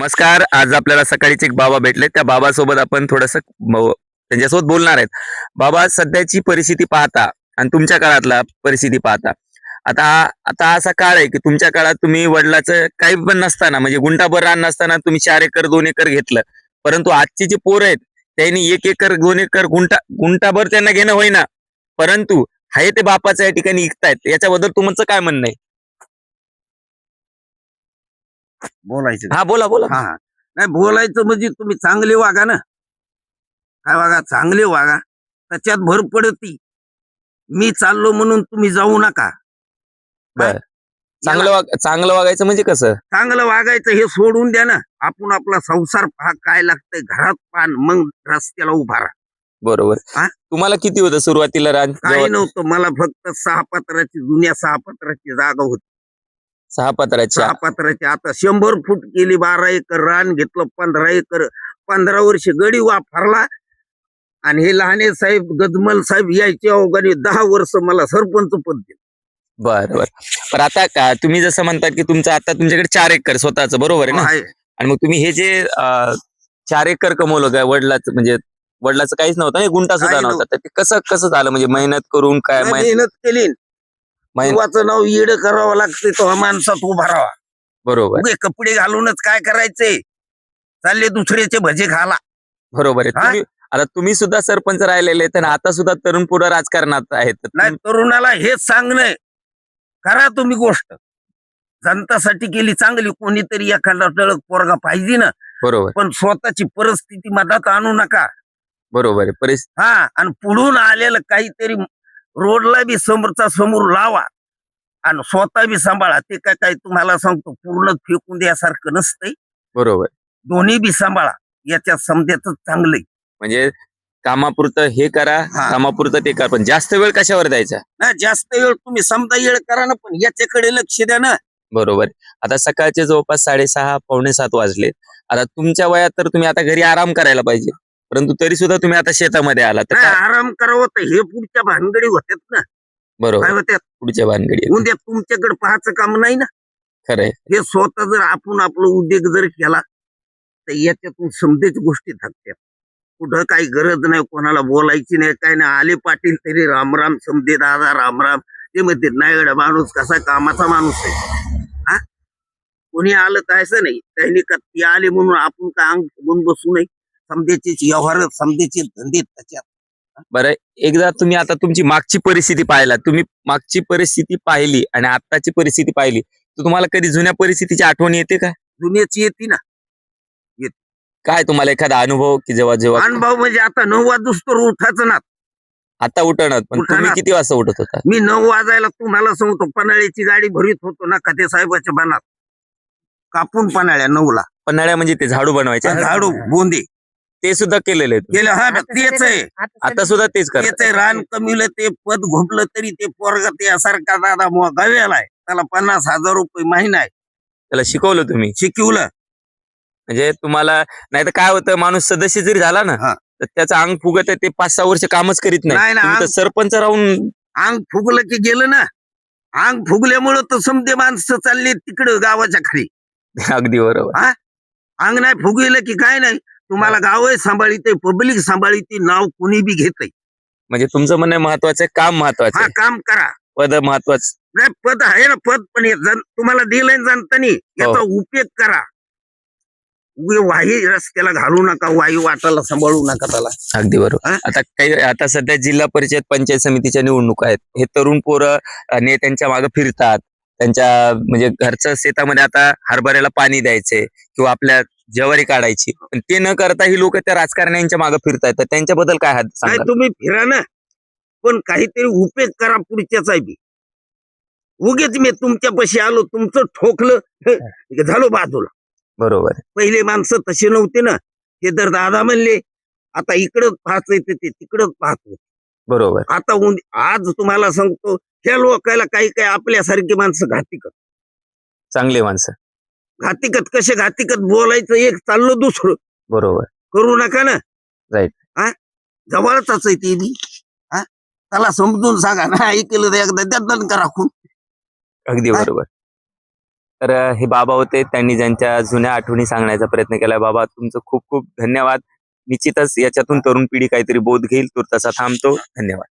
नमस्कार आज आपल्याला सकाळीच एक बाबा भेटले त्या बाबासोबत आपण थोडस त्यांच्यासोबत बोलणार आहेत. बाबा सध्याची परिस्थिती पाहता आणि तुमच्या काळातला परिस्थिती पाहता. आता आता असा काळ आहे की तुमच्या काळात तुम्ही वडिलाचं काही पण नसताना म्हणजे गुंटाभर रान नसताना तुम्ही चार एकर दोन एकर घेतलं. परंतु आजची जे पोरं आहेत त्यांनी एक एकर दोन एकर गुंटा गुंठाभर त्यांना घेणं होईना. परंतु हाय ते बापाचं या ठिकाणी विकतायत याच्याबद्दल तुमचं काय म्हणणं आहे? बोलायचं हा बोला बोला. हा नाही बोलायचं म्हणजे तुम्ही चांगले वागा ना. काय वागा? चांगले वागा. त्याच्यात भर पडती. मी चाललो म्हणून तुम्ही जाऊ नका. बर. चांगलं वाग चांगलं वागायचं म्हणजे कसं? चांगलं वागायचं हे सोडून द्या ना. आपण आपला संसार पहा काय लागतंय. घरात पान मग रस्त्याला उभा राहा. बरोबर. हा? तुम्हाला किती होतं सुरुवातीला रान काही जेव्हा- नव्हतं. मला फक्त सहा पत्राची जुन्या सहा पत्राची जागा होती. सहा पत्राची सहा पत्राची आता शंभर फूट केली बारा एकर रान घेतलं पंधरा एकर पंधरा वर्ष गडी वापरला आणि हे लहाने साहेब गजमल साहेब यायचे अवघाने दहा वर्ष मला सरपंच पद दिलं. बर बर. पण आता का तुम्ही जसं म्हणता की तुमचं आता तुमच्याकडे चार एकर स्वतःच बरोबर आहे ना? आहे. आणि मग तुम्ही हे जे अं, चार एकर कमवलं काय वडिलाचं म्हणजे वडिलाचं काहीच नव्हतं ना गुंटा सुद्धा काही नव्हता. तर ते कसं कसं झालं? म्हणजे मेहनत करून काय मेहनत केली. देवाचं नाव येड करावं लागते तो माणसात उभा राहावा. बरोबर. उगे कपडे घालूनच काय करायचे चालले दुसऱ्याचे भजे खाला. बरोबर आहे. हा? तुम्ही आता तुम्ही सुद्धा सरपंच राहिलेले आहेत आणि आता सुद्धा तरुण पुढे राजकारणात आहेत. तर नाही तरुणाला हेच सांगणं करा तुम्ही गोष्ट. जनतासाठी केली चांगली कोणीतरी एखादा टळक पोरगा पाहिजे ना. बरोबर. पण स्वतःची परिस्थिती मधात आणू नका. बरोबर आहे. परिस्थिती हा आणि पुढून आलेलं काहीतरी रोडला बी समोरचा समोर लावा. आणि स्वतः बी सांभाळा. ते काय काय तुम्हाला सांगतो पूर्ण फेकून द्यासारखं नसतंय. बरोबर. दोन्ही बी सांभाळा. याच्यात समजायच चांगलंय. म्हणजे कामापुरतं हे करा हा. कामापुरतं ते करा. पण जास्त वेळ कशावर द्यायचा? ना जास्त वेळ तुम्ही समजा येळ करा ना पण याच्याकडे लक्ष द्या ना. बरोबर. आता सकाळचे जवळपास साडेसहा पावणे सात वाजले आता तुमच्या वयात तर तुम्ही आता घरी आराम करायला पाहिजे. परंतु तरी सुद्धा तुम्ही आता शेतामध्ये आला तर नाही, काय? आराम करावं तर हे पुढच्या भानगडी होत्यात ना. काय बरोबर होत्यात? पुढच्या भानगडी. उद्या तुमच्याकडे पाहायचं काम नाही ना. खरंय हे स्वतः जर आपण आपलं उद्योग जर केला तर याच्यातून समजेच गोष्टी थाकतात कुठं काही गरज नाही कोणाला बोलायची नाही काय नाही. आले पाटील तरी रामराम समजे दादा रामराम ते म्हणते नाही गड्या माणूस कसा कामाचा माणूस आहे. हा? कोणी आलं तर असं नाही. त्यांनी का ती आले म्हणून आपण का अंग फुगून बसू नये? समजेचे व्यवहार समजेचे धंदे त्याच्यात. बरं एकदा तुम्ही आता तुमची मागची परिस्थिती पाहिला. तुम्ही मागची परिस्थिती पाहिली आणि आताची परिस्थिती पाहिली. तर तुम्हाला कधी जुन्या परिस्थितीची आठवण येते का? दुनियाची येते ना. काय तुम्हाला एखादा अनुभव की जेव्हा जेव्हा अनुभव म्हणजे आता नऊ वाजूस उठायचं ना. आता उठणार पण तुम्ही. किती वाजता उठत होता? मी नऊ वाजायला तुम्हाला सांगतो पन्हाळ्याची गाडी भरीत होतो ना कथे साहेबाच्या बनात. कापून पन्हाळ्या नऊला. पन्हाळ्या म्हणजे ते झाडू बनवायचे? झाडू बोंदे ते सुद्धा केलेले आहेत. गेलं हा तेच आहे. आता सुद्धा तेच तेच करतात आहे रान कमीलं ते पद घोपलं तरी ते पोरग ते सारखा दादा मुआ गव्याला आहे. त्याला पन्नास हजार रुपये महिना आहे. त्याला शिकवलं तुम्ही? शिकवलं. म्हणजे तुम्हाला नाही तर काय होतं माणूस सदस्य जरी झाला ना हा. तर त्याचं अंग फुगत आहे ते पाच सहा वर्ष कामच करीत नाही. नाही ना, तुम्ही तर अंग- सरपंच राहून अंग फुगलं की गेलं ना. अंग फुगल्यामुळं तर समजे माणसं चालले तिकडं गावाच्या खाली. अगदी बरोबर. अंग नाही फुगविलं की काय नाही? तुम्हाला गाव सांभाळीते पब्लिक सांभाळीते नाव कुणी बी घेत म्हणजे तुमचं म्हणणं महत्वाचं आहे काम महत्वाचं हा आहे. काम करा. पद महत्वाचं. नाही पद आहे ना पद पण हे जन- तुम्हाला दिलंय जाणतानी याचा उपयोग करा. उगे वाही रस्त्याला घालू नका वाही वाटाला सांभाळू नका त्याला. अगदी बरोबर. हा? आता काही आता सध्या जिल्हा परिषद पंचायत समितीच्या निवडणुका आहेत. हे तरुण पोरं अ, नेत्यांच्या मागे फिरतात. त्यांच्या म्हणजे घरचं शेतामध्ये आता हरभऱ्याला पाणी द्यायचे किंवा आपल्या ज्वारी काढायची. पण ते न करता ही लोक त्या राजकारण्यांच्या मागे फिरतायत. तर त्यांच्याबद्दल काय हात काय तुम्ही फिरा ना. पण काहीतरी उपयोग करा पुढच्याच बी. उगेच मी तुमच्या पशी आलो तुमचं ठोकलं झालो बाजूला. बरोबर. पहिले माणसं तसे नव्हते ना. ते तर दादा म्हणले आता इकडं पाहत ते तिकडंच पाहतो बरोबर. आता आज तुम्हाला सांगतो ह्या लोकायला काही काही आपल्यासारखी माणसं घातिकत चांगली माणसं. घातिकत कसे घातिकत बोलायचं एक चाललो दुसरं. बरोबर. करू नका ना. Right. हा? जवळच आहे ते बी. हा? त्याला समजून सांगा ना ऐकलं तर एकदा द्या दणका राखून अगदी? बरोबर. तर अं, हे बाबा होते त्यांनी ज्यांच्या जुन्या आठवणी सांगण्याचा प्रयत्न केलाय बाबा तुमचं खूप खूप धन्यवाद. निश्चितच याच्यातून तरुण पिढी काहीतरी बोध घेईल तो तसा थांबतो. धन्यवाद.